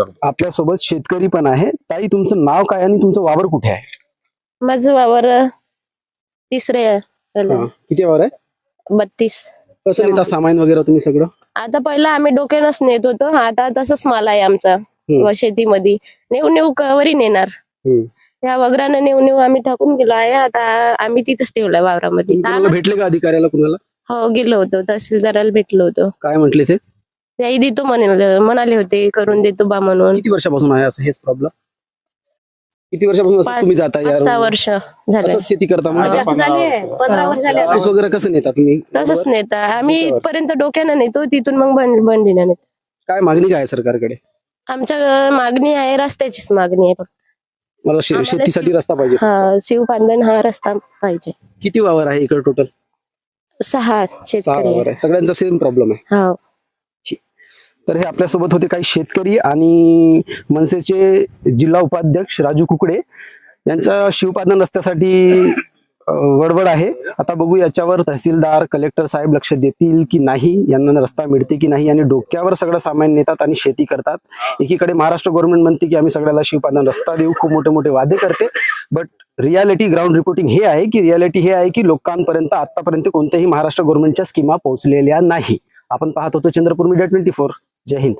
आपल्यासोबत शेतकरी पण आहे. ताई तुमचं नाव काय आणि तुमचं वावर कुठे आहे? माझं वावर तिसरे आहे. हा. किती वावर आहे? बत्तीस. कसं नेता सामान वगैरे तुम्ही सगळं? आता पहिला आम्ही डोक्यानंच नेत होतो. आता तसंच माल आहे आमचा. व शेतीमध्ये. नेऊ नेऊ कवरी नेणार. हम्म. त्या वगरानं नेऊ नेऊ आम्ही टाकून गेलो आहे. आता आम्ही तिथंच ठेवलंय वावरामध्ये. कोणाला भेटले का अधिकाऱ्याला कुणाला? हो गेलो होतो. तहसीलदाराला भेटलो होतो. काय म्हटले ते? त्याही देतो म्हणाले म्हणाले होते करून देतो बा म्हणून. किती वर्षापासून आहे असं हेच प्रॉब्लेम किती वर्षापासून असं तुम्ही जाता पाच सहा यार वर्ष झाले. असंच शेती करता मग? पंधरा वर्ष झाले ऊस वगैरे कसं नेता तुम्ही? तसंच नेता. आम्ही. इथपर्यंत डोक्यानं नेतो तिथून मग बंड बंडीनं नेतो. काय मागणी काय आहे सरकारकडे? आमच्या अ, मागणी आहे रस्त्याचीच मागणी आहे फक्त. मला शे- आम्हाला शेतीसाठी रस्ता पाहिजे. हा शिवपांधन हा रस्ता पाहिजे. किती वावर आहे इकडे टोटल सहा सहा शेतकरी वावर आहे. सगळ्यांचा सेम प्रॉब्लेम आहे. हो. तर हे आपल्यासोबत होते काही शेतकरी आणि मनसेचे जिल्हा उपाध्यक्ष राजू कुकडे. यांच्या शिवपादन रस्त्यासाठी वडवड आहे. आता बघू याच्यावर तहसीलदार कलेक्टर साहेब लक्ष देतील की नाही यांना रस्ता मिळते की नाही आणि डोक्यावर सगळं सामान नेतात आणि शेती करतात. एकीकडे महाराष्ट्र गव्हर्नमेंट म्हणते की आम्ही सगळ्याला शिवपादन रस्ता देऊ खूप मोठे मोठे वादे करते. बट रियालिटी ग्राउंड रिपोर्टिंग हे आहे की रियालिटी हे आहे की लोकांपर्यंत आतापर्यंत कोणत्याही महाराष्ट्र गव्हर्नमेंटच्या स्कीमा पोहोचलेल्या नाही. आपण पाहत होतो चंद्रपूर मीडिया ट्वेंटी फोर જય હિન્દ.